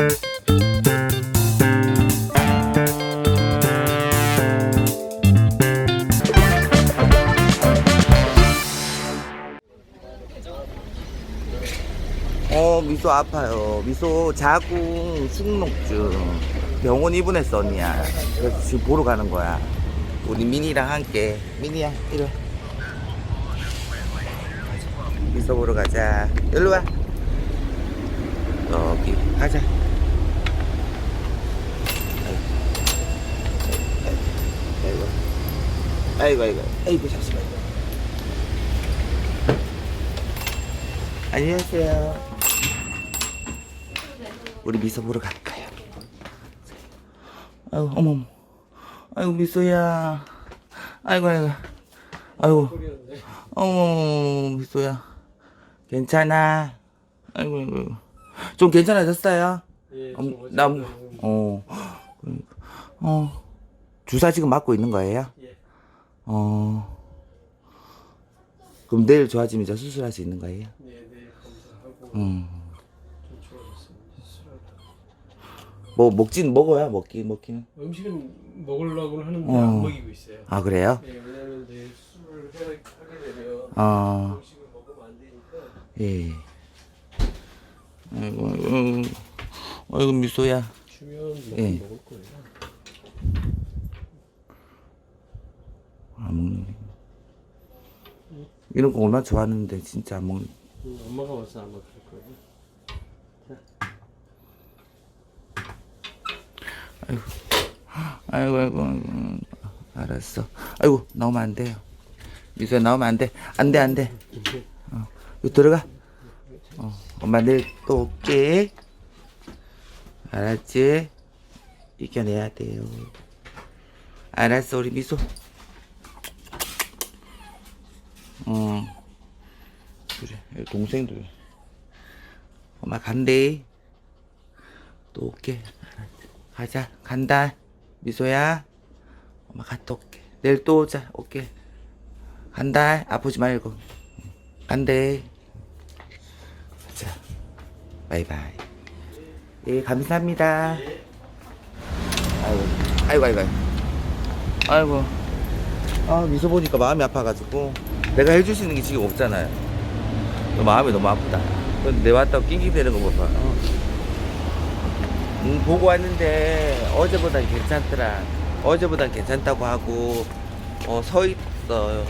어 미소 아파요. 미소 자궁 축농증. 병원 입원했어 언니야. 그래서 지금 보러 가는 거야. 우리 미니랑 함께. 미니야 이리 와. 미소 보러 가자. 일로 와. 여기. 가자 아이고 아이고 아이고 아이고 잠시만 안녕하세요 우리 미소 보러 갈까요? 아이고 어머 어머 아이고 미소야 아이고 아이고 아이고 어머 어머 미소야 괜찮아 아이고 아이고 아이고. 좀 괜찮아졌어요? 예, 음, 좀 나, 어지럽네요. 어, 그러니까. 어, 주사 지금 맞고 있는 거예요? 예. 어, 그럼 내일 좋아지면 이제 수술할 수 있는 거예요? 네, 네, 검사하고 음, 좀 좋아졌습니다. 수술하다. 뭐, 먹진 먹어야 먹기, 먹기는. 음식은 먹으려고는 하는데 어. 안 먹이고 있어요. 아, 그래요? 예, 왜냐면 내일 술을 해, 하게 되면 어, 음식을 먹으면 안 되니까 예. 아이고, 아이고, 아이고, 미소야. 주면 먹, 예. 먹을 거예요. 안 먹네. 이런 거 얼마나 좋아하는데, 진짜 안 먹네. 음, 엄마가 와서 아마 그럴 거예요. 아이고, 아이고, 아이고. 알았어. 아이고, 나오면 안 돼요. 미소야, 나오면 안 돼. 안 돼, 안 돼. 어, 들어가. 어, 엄마 내일 또 올게. 알았지? 이겨내야 돼요. 알았어, 우리 미소. 어. 그래, 동생도. 엄마 간대. 또 올게. 가자, 간다. 미소야. 엄마 갔다 올게. 내일 또 오자. 올게. 간다. 아프지 말고. 간대. 자, 바이바이. 예, 감사합니다. 아이고, 아이고, 아이고. 아이고. 아, 미소 보니까 마음이 아파가지고. 내가 해줄 수 있는 게 지금 없잖아요. 너 마음이 너무 아프다. 내 왔다고 낑낑대는 거 봐. 어. 음, 보고 왔는데 어제보단 괜찮더라. 어제보단 괜찮다고 하고 어, 서 있어요.